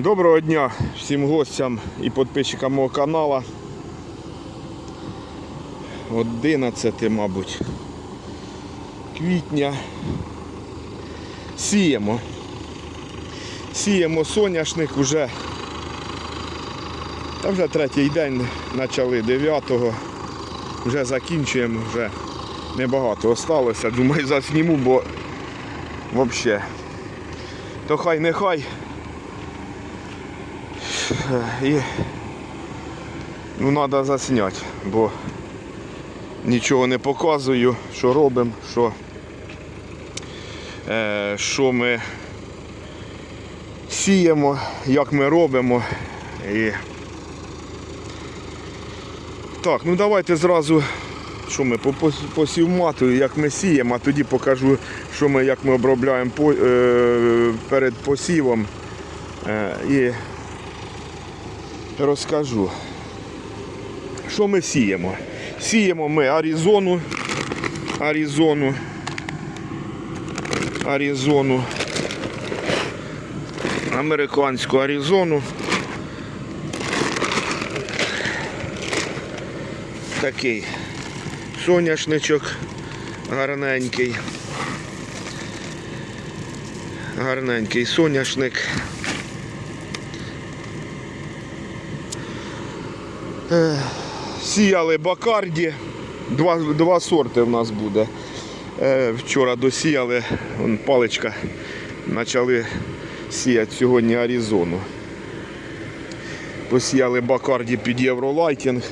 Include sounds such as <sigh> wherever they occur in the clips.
Доброго дня всім гостям і підписчикам мого каналу. 11, мабуть, квітня. Сіємо. Сіємо соняшник уже. Та вже третій день почали 9-го. Вже закінчуємо, вже небагато осталося. Думаю, засніму, бо взагалі. То хай не хай. І ну, треба засняти, бо нічого не показую, що робимо, що, е, що ми сіємо, як ми робимо. І... Так, ну давайте зразу, що ми по, по, по як ми сіємо, а тоді покажу, що ми, як ми обробляємо по, е, перед посівом. Е, і розкажу. Що ми сіємо? Сіємо ми Аризону, Аризону, Аризону, американську Аризону. Такий соняшничок гарненький. Гарненький соняшник. Сіяли бакарді. Два, два сорти в нас буде. Е, Вчора досіяли, вон, паличка, почали сіяти сьогодні Аризону. Посіяли бакарді під Євролайтінг.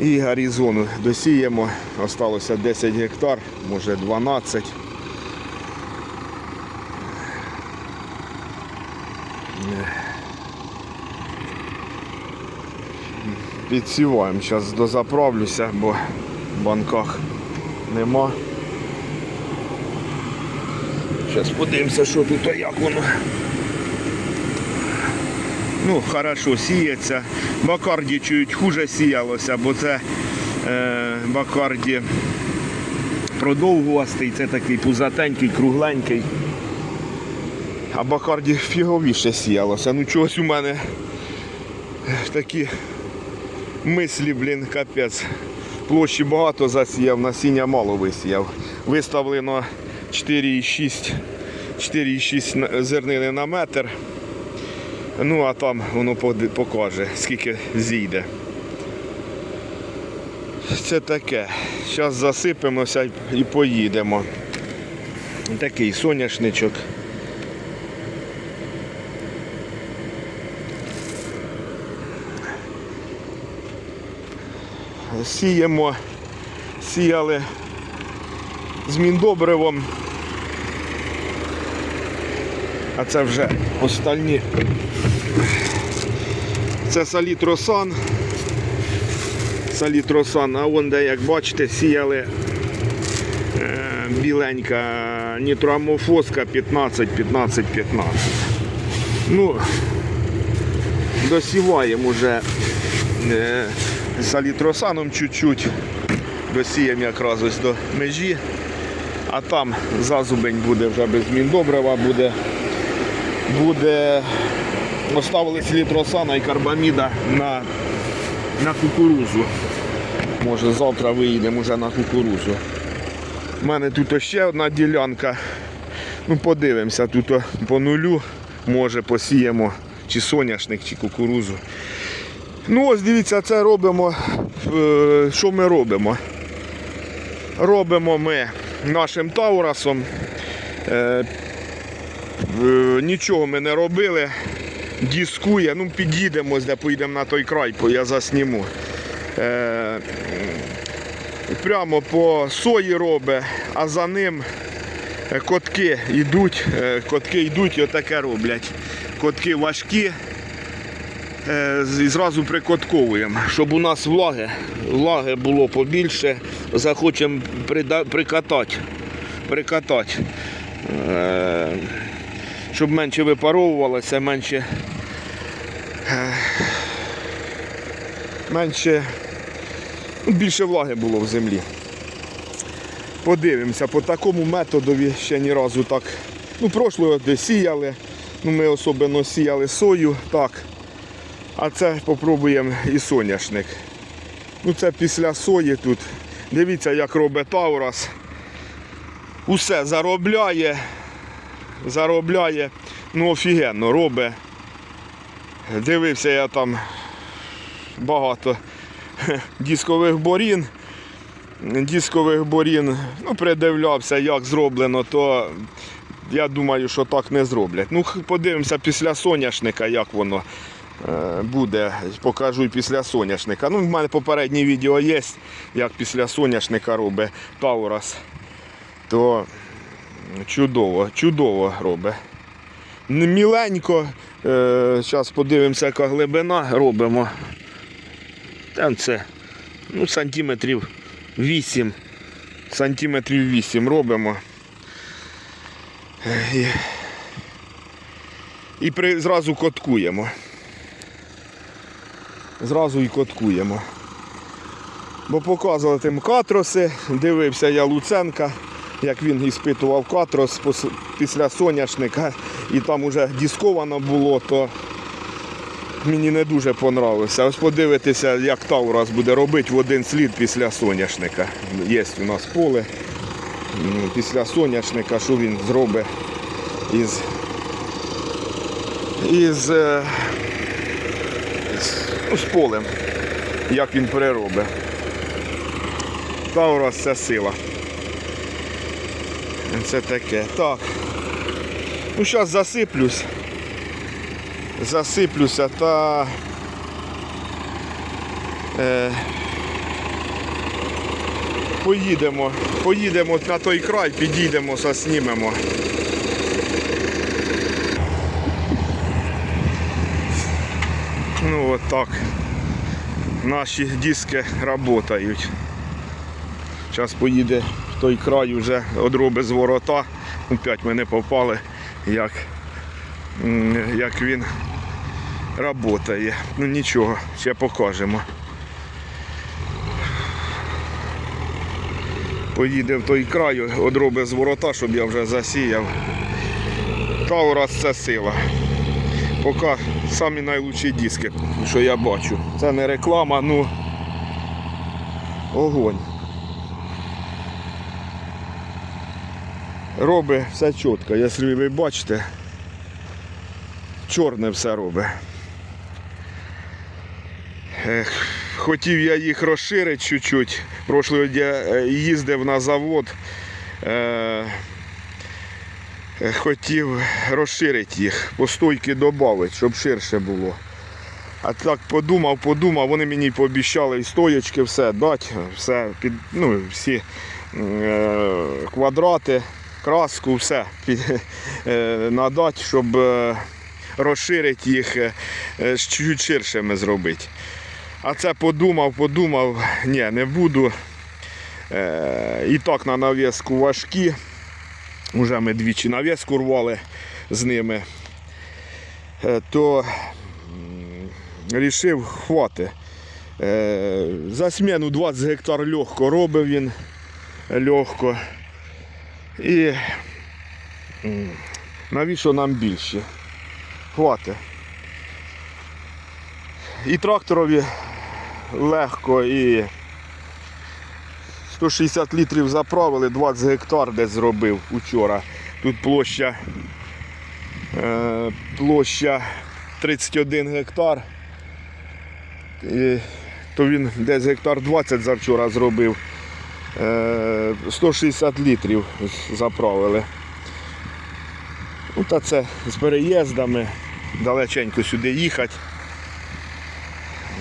І Аризону досіємо. Осталося 10 гектар, може 12. Підсіваємо, зараз дозаправлюся, бо в банках нема. Зараз подивимося, що тут, а як воно. Ну, хорошо сіється. Бакарді чуть хуже сіялося, бо це е, бакарді продовгувастий, це такий пузатенький, кругленький. А бакарді фіговіше сіялося. Ну чогось у мене такі мислі, блін, капець. Площі багато засіяв, насіння мало висіяв. Виставлено 4,6 4,6 зернини на метр. Ну, а там воно покаже, скільки зійде. Це таке. Зараз засипемося і поїдемо. Такий соняшничок. Сіємо, сіяли з міндобривом. А це вже остальні. Це салітросан. Салітросан, а вон де, як бачите, сіяли е, біленька нітроамофоска 15, 15, 15. Ну, досіваємо вже е, салітросаном чуть-чуть. Досіємо якраз ось до межі. А там зазубень буде вже без міндобрива, буде, буде оставили слітросана і карбаміда на, на кукурузу. Може завтра виїдемо вже на кукурузу. У мене тут ще одна ділянка. Ну, подивимося, тут по нулю, може посіємо чи соняшник, чи кукурузу. Ну ось дивіться, це робимо. е, Що ми робимо? Робимо ми нашим таурасом. Е, е, Нічого ми не робили. Дискує, ну під'їдемо, де поїдемо на той край, я засніму. Прямо по сої робить, а за ним котки йдуть, котки йдуть і отаке роблять. Котки важкі, і зразу прикотковуємо, щоб у нас влаги, влаги було побільше, захочемо прикатати, прикатати. Е, щоб менше випаровувалося, менше, е, менше, ну, більше влаги було в землі. Подивимося, по такому методові ще ні разу так. Ну, прошлого де сіяли, Ну, ми особливо сіяли сою, так. А це попробуємо і соняшник. Ну це після сої тут. Дивіться, як робить Таурас. Усе заробляє. Заробляє. Ну офігенно робить. Дивився я там багато <laughs> дискових борін. Дискових борін, ну, придивлявся, як зроблено, то я думаю, що так не зроблять. Ну, подивимося після соняшника, як воно буде. Покажу після соняшника. Ну, в мене попереднє відео є, як після соняшника робить Таурас. То чудово, чудово робить. Міленько. Зараз подивимося, яка глибина робимо. Там це ну, сантиметрів 8. Сантиметрів 8 робимо. Е, І, і при, зразу коткуємо. Зразу і коткуємо. Бо показували тим катроси, дивився я Луценка, як він іспитував катрос після соняшника, і там уже дисковано було, то мені не дуже понравився. Ось подивитися, як Таурас буде робити в один слід після соняшника. Є у нас поле. Ну, Після соняшника, що він зробить із, із, е, з, ну, полем, як він переробить. Таурас це сила. Це таке. Так. Ну, зараз засиплюсь. Засиплюся та. Е, поїдемо. Поїдемо на той край, підійдемо, заснімемо. Ну от так. Наші диски працюють. Зараз поїде в той край вже одроби з ворота. Опять ми не попали, як, як він працює. Ну нічого, ще покажемо. Поїде в той край, одроби з ворота, щоб я вже засіяв. Таурас це сила. Поки самі найлучші диски, що я бачу. Це не реклама, ну огонь. Робить все чітко, якщо ви бачите, чорне все робить. Ех, Хотів я їх розширити чуть-чуть. Прошлого я е, їздив на завод. Е, хотів розширити їх, по стойки додати, щоб ширше було. А так подумав, подумав, вони мені пообіцяли і стоячки, все дати, все під, ну, всі е, квадрати, краску, все е, надати, щоб е, розширити їх, е, е, чуть ширшими зробити. А це подумав, подумав, ні, не буду. Е, і так на нав'язку важкі. Уже ми двічі нав'язку рвали з ними. Е, то рішив хвати. Е, за зміну 20 гектар легко робив він легко. І навіщо нам більше? Хвати. І тракторові легко і 160 літрів заправили, 20 гектар десь зробив учора. Тут площа, е, площа 31 гектар. І, то він десь гектар 20 завчора зробив. Е, 160 літрів заправили. Ну, та це з переїздами, далеченько сюди їхати.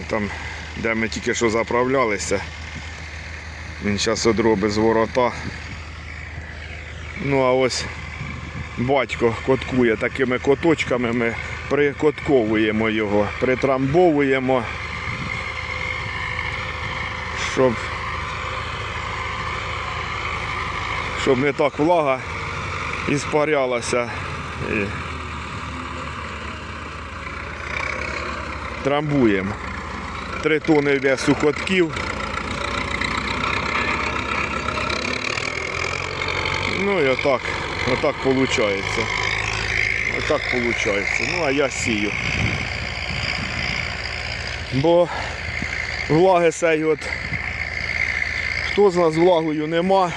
Там, де ми тільки що заправлялися. Він зараз одробить з ворота. Ну а ось батько коткує такими коточками, ми прикотковуємо його, притрамбовуємо, щоб, щоб не так влага іспарялася. І трамбуємо. Три тони йде сухотків. Ну і отак, отак виходить. Отак виходить. Ну, а я сію. Бо влаги сей от. Хто з нас влагою нема.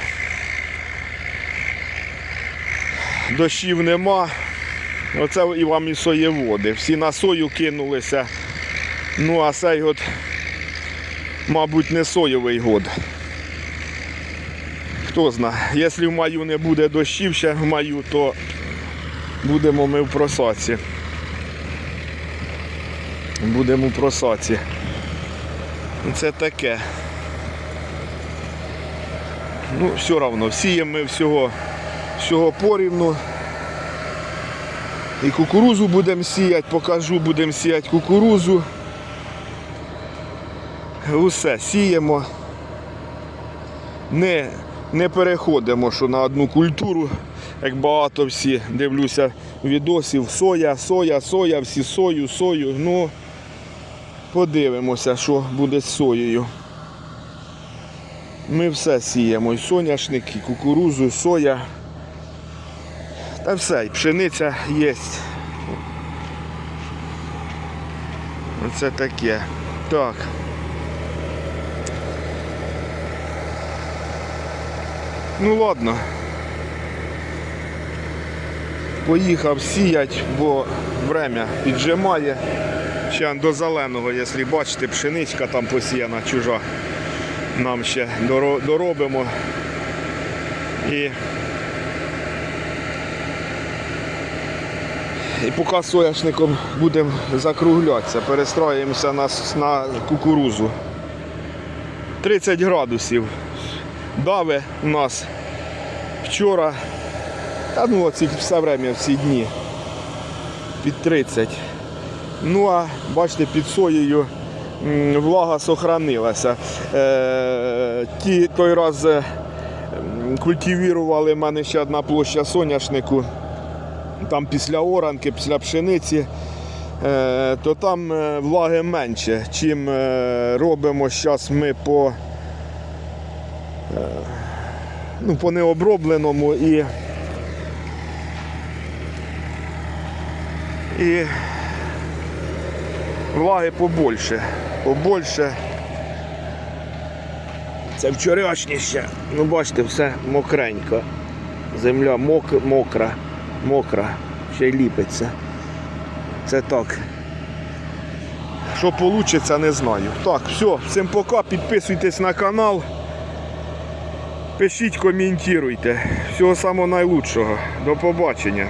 Дощів нема. Оце і вам і соєводи. Всі на сою кинулися. Ну, а цей от, мабуть, не соєвий год. Хто знає, якщо в маю не буде дощів ще в маю, то будемо ми в просаці. Будемо в просаці. Це таке. Ну, все одно, сіємо ми всього, всього порівну. І кукурузу будемо сіяти, покажу, будемо сіяти кукурузу. Усе сіємо. Не, не переходимо, що на одну культуру, як багато всі дивлюся відосів. Соя, соя, соя, всі сою, сою. Ну, подивимося, що буде з соєю. Ми все сіємо. І соняшник, і кукурузу, і соя. Та все, і пшениця є. Оце таке. Так. Ну ладно. Поїхав сіять, бо время піджимає. Ще до зеленого, якщо бачите, пшеничка там посіяна чужа. Нам ще доробимо. І І поки соняшником будемо закруглятися, перестроїмося на, на кукурузу. 30 градусів. Дави у нас вчора, та ну оці все время, всі дні. Під 30. Ну а бачите, під соєю влага сохранилася. Е, ті, той раз е, культивірували в мене ще одна площа соняшнику там після оранки, після пшениці, е, то там влаги менше, чим робимо зараз ми по, ну, по необробленому і, і влаги побольше. Побольше. Це вчорашніше. Ну, бачите, все мокренько. Земля мок, мокра, мокра, ще й ліпиться. Це так. Що вийде, не знаю. Так, все, всім пока, підписуйтесь на канал. Пишіть, коментуйте. Всього самого найлучшого. До побачення.